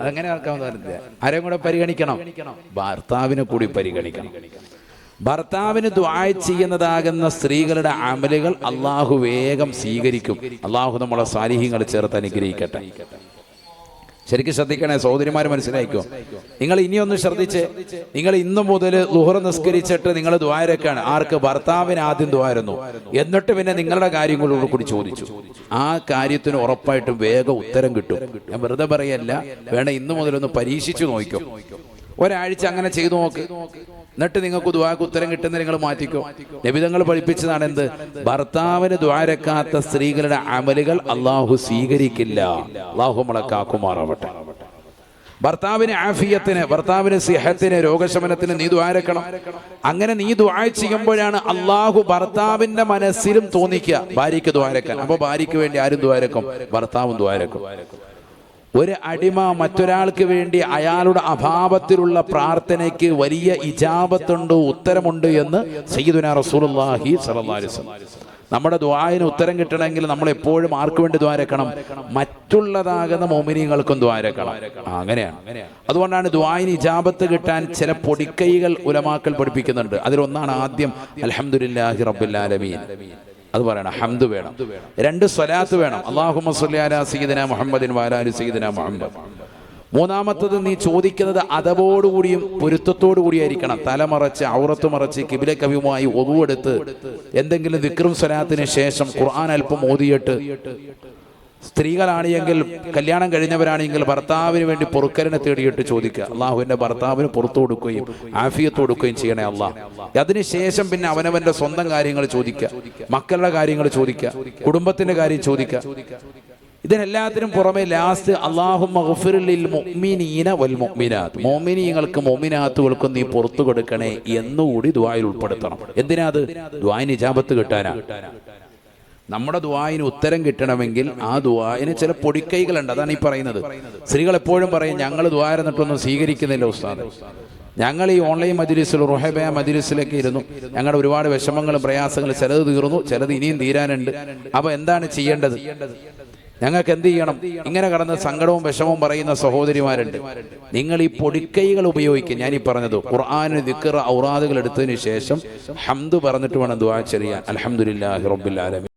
അതെങ്ങനെ ആക്കാവുന്ന ആരെയും കൂടെ പരിഗണിക്കണം. ഭർത്താവിനെ കൂടി പരിഗണിക്കണം. ഭർത്താവിന് ദ്വായ ചെയ്യുന്നതാകുന്ന സ്ത്രീകളുടെ അമലുകൾ അള്ളാഹു വേഗം സ്വീകരിക്കും. അള്ളാഹു നമ്മളെ സാലിഹ്യങ്ങൾ ചേർത്ത് അനുഗ്രഹിക്കട്ടെ. ശരിക്കും ശ്രദ്ധിക്കണേ സഹോദരിമാർ മനസ്സിലായിക്കോ? നിങ്ങൾ ഇനിയൊന്ന് ശ്രദ്ധിച്ച് നിങ്ങൾ ഇന്നു മുതൽ ലുഹർ നിസ്കരിച്ചിട്ട് നിങ്ങൾ ദ്വാരക്കാണ്. ആർക്ക്? ഭർത്താവിന് ആദ്യം ദ്വാരുന്നു. എന്നിട്ട് പിന്നെ നിങ്ങളുടെ കാര്യങ്ങളോട് കൂടി ചോദിച്ചു. ആ കാര്യത്തിന് ഉറപ്പായിട്ടും വേഗം ഉത്തരം കിട്ടും. ഞാൻ വെറുതെ പറയല്ല വേണേ ഇന്നു മുതൽ ഒന്ന് പരീക്ഷിച്ചു നോക്കിക്കോ. ഒരാഴ്ച അങ്ങനെ ചെയ്തു നോക്ക്. എന്നിട്ട് നിങ്ങൾക്ക് ദ്വാക്ക് ഉത്തരം കിട്ടുന്ന നിങ്ങൾ മാറ്റിക്കോ. നബിതങ്ങൾ പഠിപ്പിച്ചതാണ് എന്ത്? ഭർത്താവിന് ദ്വാരക്കാത്ത സ്ത്രീകളുടെ അമലുകൾ അള്ളാഹു സ്വീകരിക്കില്ല. അള്ളാഹു മുളക്കാക്കുമാറാവട്ടെ കാക്കുമാറാവട്ടെ. ഭർത്താവിന് ആഫിയത്തിന് ഭർത്താവിന് സിഹത്തിന് രോഗശമനത്തിന് നീ ദ്വാരക്കണം അങ്ങനെ നീ ദ്വായ ചെയ്യുമ്പോഴാണ് അള്ളാഹു ഭർത്താവിന്റെ മനസ്സിലും തോന്നിക്കുക. ഭാര്യയ്ക്ക് ദ്വാരക്കാൻ അപ്പൊ ഭാര്യയ്ക്ക് വേണ്ടി ആരും ദ്വാരക്കും ഭർത്താവും ദ്വാരക്കും ഒരു അടിമ മറ്റൊരാൾക്ക് വേണ്ടി അയാളുടെ അഭാവത്തിലുള്ള പ്രാർത്ഥനയ്ക്ക് വലിയ ഇജാബത്തുണ്ട് ഉത്തരമുണ്ട് എന്ന് സയ്യിദുന റസൂലുള്ളാഹി വസല്ലം. നമ്മുടെ ദ്വായന് ഉത്തരം കിട്ടണമെങ്കിൽ നമ്മൾ എപ്പോഴും ആർക്ക് വേണ്ടി ദ്വാരക്കണം മറ്റുള്ളതാകുന്ന മോമിനിയങ്ങൾക്കും ദ്വാരക്കണം അങ്ങനെയാണ്. അതുകൊണ്ടാണ് ദ്വായന് ഇജാബത്ത് കിട്ടാൻ ചില പൊടിക്കൈകൾ ഉലമാക്കൽ പഠിപ്പിക്കുന്നുണ്ട്. അതിലൊന്നാണ് ആദ്യം അലഹമുല്ലാഹി റബ്ബിൽ ആലമീൻ. അത് പറയണം ഹംദ് വേണം. രണ്ട് സ്വലാത്ത് വേണം. അള്ളാഹുമ്മ സ്വല്ലി അലാ സയ്യിദന മുഹമ്മദിൻ വാലാലി സീദന മുഹമ്മദ്. മൂന്നാമത്തത് നീ ചോദിക്കുന്നത് അതവോടുകൂടിയും പൊരുത്തത്തോടു കൂടിയായിരിക്കണം. തലമറച്ച് ഔറത്ത് മറച്ച് കിബിലെ കവിയുമായി ഒതുവെടുത്ത് എന്തെങ്കിലും വിക്രം സ്വലാത്തിന് ശേഷം ഖുർആൻ അല്പം ഓതിയിട്ട് സ്ത്രീകളാണെങ്കിൽ കല്യാണം കഴിഞ്ഞവരാണെങ്കിൽ ഭർത്താവിന് വേണ്ടി പൊറുക്കലിനെ തേടിയിട്ട് ചോദിക്കുക. അള്ളാഹുവിന്റെ ഭർത്താവിന് പുറത്തു കൊടുക്കുകയും ആഫിയത്ത് കൊടുക്കുകയും ചെയ്യണേ അള്ളാഹ് അതിനുശേഷം പിന്നെ അവനവന്റെ സ്വന്തം കാര്യങ്ങൾ ചോദിക്കുക. മക്കളുടെ കാര്യങ്ങൾ ചോദിക്കുക. കുടുംബത്തിന്റെ കാര്യം ചോദിക്കുക. ഇതിനെല്ലാത്തിനും പുറമെ ലാസ്റ്റ് അള്ളാഹു മോമിനീങ്ങൾക്ക് മോമിനാത്തുകൾക്കും നീ പുറത്തു കൊടുക്കണേ എന്നുകൂടി ദ്വായിൽ ഉൾപ്പെടുത്തണം. എന്തിനാ അത്? ദ്വായിന് ഇജാബത്ത് കിട്ടാനാ. നമ്മുടെ ദുവായിന് ഉത്തരം കിട്ടണമെങ്കിൽ ആ ദുവായിന് ചില പൊടിക്കൈകളുണ്ട്. അതാണ് ഈ പറയുന്നത്. സ്ത്രീകൾ എപ്പോഴും പറയും ഞങ്ങൾ ദ്വാരന്നിട്ടൊന്നും സ്വീകരിക്കുന്നില്ല ഉസ്താദ്. ഞങ്ങൾ ഈ ഓൺലൈൻ മജിലിസിൽ റുഹബയ മജിലിസിലൊക്കെ ഇരുന്നു. ഞങ്ങളുടെ ഒരുപാട് വിഷമങ്ങളും പ്രയാസങ്ങളും ചിലത് തീർന്നു ചിലത് ഇനിയും തീരാനുണ്ട്. അപ്പൊ എന്താണ് ചെയ്യേണ്ടത്? ഞങ്ങൾക്ക് എന്ത് ചെയ്യണം? ഇങ്ങനെ കടന്ന് സങ്കടവും വിഷമവും പറയുന്ന സഹോദരിമാരുണ്ട്. നിങ്ങൾ ഈ പൊടിക്കൈകൾ ഉപയോഗിക്കും. ഞാൻ ഈ പറഞ്ഞത് ഖുർആാനിന് ദിക്കർ ഔറാദുകൾ എടുത്തതിന് ശേഷം ഹംദ് പറഞ്ഞിട്ട് വേണം ദുവാ ചെറിയ അൽഹംദുലില്ലാഹി ഹിറബുല്ലാലമി